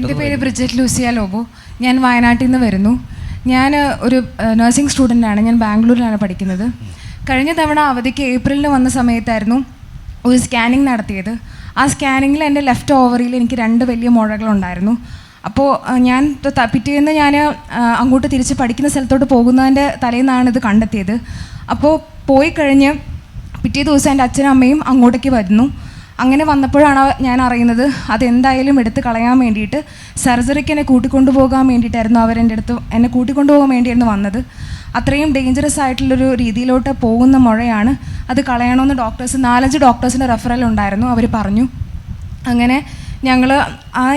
എന്റെ പേര് Bridget Lucia Lobo. ഞാൻ വയനാട്ടിൽ നിന്ന് വരുന്നു. ഞാൻ ഒരു നഴ്സിംഗ് സ്റ്റുഡന്റാണ് ഞാൻ ബാംഗ്ലൂരിലാണ് പഠിക്കുന്നത്. കഴിഞ്ഞ തവണ അവധിക്ക് ഏപ്രിലിൽ വന്ന സമയത്തായിരുന്നു ഒരു സ്കാനിങ് നടത്തിയത്. ആ സ്കാനിങ്ങിൽ എന്റെ ലെഫ്റ്റ് ഓവറിൽ എനിക്ക് രണ്ട് വലിയ മുഴകളുണ്ടായിരുന്നു അപ്പോൾ ഞാൻ പിറ്റേന്ന് ഞാൻ അങ്ങോട്ട് തിരിച്ച് പഠിക്കുന്ന സ്ഥലത്തോട്ട് പോകുന്നതിന്റെ തലേന്നാണ് ഇത് കണ്ടെത്തിയത്. അപ്പോൾ പോയി കഴിഞ്ഞ് പിറ്റേ ദിവസം എന്റെ അച്ഛനും അമ്മയും അങ്ങോട്ടേക്ക് വരുന്നു. അങ്ങനെ വന്നപ്പോഴാണ് ഞാൻ അറിയുന്നത് അതെന്തായാലും എടുത്ത് കളയാൻ വേണ്ടിയിട്ട് സർജറിക്ക് എന്നെ കൂട്ടിക്കൊണ്ടു പോകാൻ വേണ്ടിയിട്ടായിരുന്നു അവരെന്റെ അടുത്ത് എന്നെ കൂട്ടിക്കൊണ്ടു പോകാൻ വേണ്ടിയായിരുന്നു വന്നത്. അത്രയും ഡേഞ്ചറസ് ആയിട്ടുള്ളൊരു രീതിയിലോട്ട് പോകുന്ന മുഴയാണ് അത് കളയണമെന്ന് ഡോക്ടേഴ്സ് നാലഞ്ച് ഡോക്ടേഴ്സിന്റെ റെഫറൽ ഉണ്ടായിരുന്നു. അവർ പറഞ്ഞു അങ്ങനെ ഞങ്ങൾ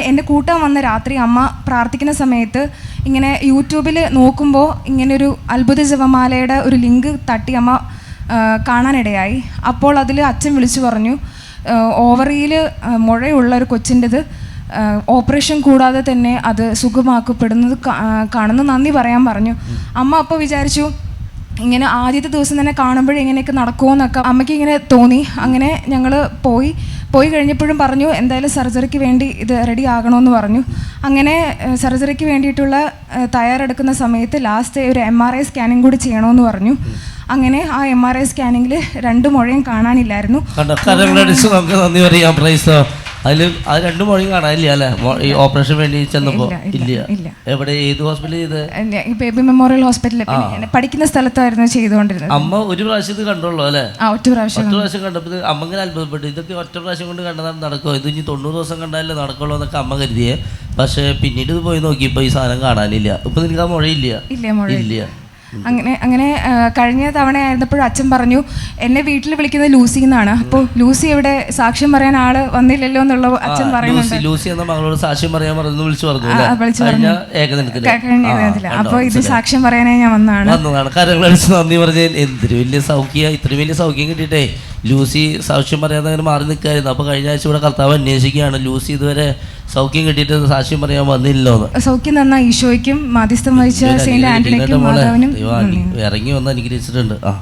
എന്റെ കൂട്ടാൻ വന്ന രാത്രി അമ്മ പ്രാർത്ഥിക്കുന്ന സമയത്ത് ഇങ്ങനെ യൂട്യൂബിൽ നോക്കുമ്പോൾ ഇങ്ങനൊരു അത്ഭുത ജപമാലയുടെ ഒരു ലിങ്ക് തട്ടി അമ്മ കാണാനിടയായി. അപ്പോൾ അതിൽ അച്ഛൻ വിളിച്ചു പറഞ്ഞു ഓവറിയിൽ മുഴയുള്ള ഒരു കൊച്ചിന്റെത് ഓപ്പറേഷൻ കൂടാതെ തന്നെ അത് സുഖമാക്കപ്പെടുന്നത് കാണുന്ന. നന്ദി പറയാൻ പറഞ്ഞു. അമ്മ അപ്പോൾ വിചാരിച്ചു ഇങ്ങനെ ആദ്യത്തെ ദിവസം തന്നെ കാണുമ്പോഴേ ഇങ്ങനെയൊക്കെ നടക്കുമെന്നൊക്കെ അമ്മയ്ക്ക് ഇങ്ങനെ തോന്നി. അങ്ങനെ ഞങ്ങൾ പോയി. പോയി കഴിഞ്ഞപ്പോഴും പറഞ്ഞു എന്തായാലും സർജറിക്ക് വേണ്ടി ഇത് റെഡി ആകണമെന്ന് പറഞ്ഞു. അങ്ങനെ സർജറിക്ക് വേണ്ടിയിട്ടുള്ള തയ്യാറെടുക്കുന്ന സമയത്ത് ലാസ്റ്റ് ഒരു എം ആർ ഐ സ്കാനിങ് കൂടി ചെയ്യണമെന്ന് പറഞ്ഞു. അങ്ങനെ ആ എം ആർ ഐ സ്കാനിങ്ങിൽ രണ്ട് മുഴയും കാണാനില്ലായിരുന്നു. നമുക്ക് നന്ദി പറയാം പ്രൈസോ. അതിൽ അത് രണ്ടു മുഴയും കാണാനില്ല അല്ലേ? ഈ ഓപ്പറേഷൻ വേണ്ടി ചെന്നപ്പോ? ഇല്ല. എവിടെ? ഏത് ഹോസ്പിറ്റലിൽ ചെയ്ത് ബേബി മെമ്മോറിയൽ ഹോസ്പിറ്റലിൽ പഠിക്കുന്ന സ്ഥലത്തായിരുന്നു ചെയ്തുകൊണ്ടിരുന്നത്. അമ്മ ഒരു പ്രാവശ്യം ഇത് കണ്ടുള്ളൂ അല്ലേ? ഒറ്റ പ്രാവശ്യം ഒറ്റ പ്രാവശ്യം കണ്ടപ്പോൾ അമ്മ ഇങ്ങനെ അത്ഭുതപ്പെട്ടു. ഇതൊക്കെ ഒറ്റ പ്രാവശ്യം കൊണ്ട് കണ്ടതാണ് നടക്കുമോ ഇത് ഇനി തൊണ്ണൂറ് ദിവസം കണ്ടാലേ നടക്കുള്ളൂ എന്നൊക്കെ അമ്മ കരുതിയേ. പക്ഷേ പിന്നീട് ഇത് പോയി നോക്കിയപ്പോൾ ഈ സാധനം കാണാനില്ല. ഇപ്പൊ നിനക്ക് ആ മുഴയില്ല? ഇല്ല മുഴ ഇല്ല. അങ്ങനെ അങ്ങനെ കഴിഞ്ഞ തവണ ആയിരുന്നപ്പോഴും അച്ഛൻ പറഞ്ഞു എന്നെ വീട്ടിൽ വിളിക്കുന്നത് ലൂസി എന്നാണ്. അപ്പോൾ ലൂസി എവിടെ സാക്ഷ്യം പറയാൻ ആൾ വന്നില്ലല്ലോ എന്നുള്ള അച്ഛൻ പറയുന്നുണ്ട്. ലൂസി എന്ന മകളോട് സാക്ഷ്യം പറയാൻ പറഞ്ഞു വിളിച്ചു പറഞ്ഞു അപ്പോൾ ഇത് സാക്ഷ്യം പറയാനായി ഞാൻ വന്നതാണ്. നന്ദി പറഞ്ഞ എന്തൊരു വലിയ സൗഖ്യ ഇത്രയും വലിയ സൗഖ്യം കിട്ടിയിട്ടേ. ലൂസി സാക്ഷ്യം പറയാതെ അങ്ങനെ മാറി നിൽക്കായിരുന്നു. അപ്പോൾ കഴിഞ്ഞ ആഴ്ച ഇവിടെ കർത്താവ് അന്വേഷിക്കുകയാണ്. ലൂസി ഇതുവരെ സൗഖ്യം കിട്ടിയിട്ട് സാക്ഷ്യം പറയാൻ വന്നില്ലല്ലോ സൗഖ്യം തന്ന ഈശോയ്ക്കും മാധ്യസ്ഥം വഹിച്ച സെയിന്റ് ആന്റണിക്കും മാതാവിനും നന്ദി. ഇറങ്ങി വന്ന് അനുഗ്രഹിച്ചിട്ടുണ്ട് ആ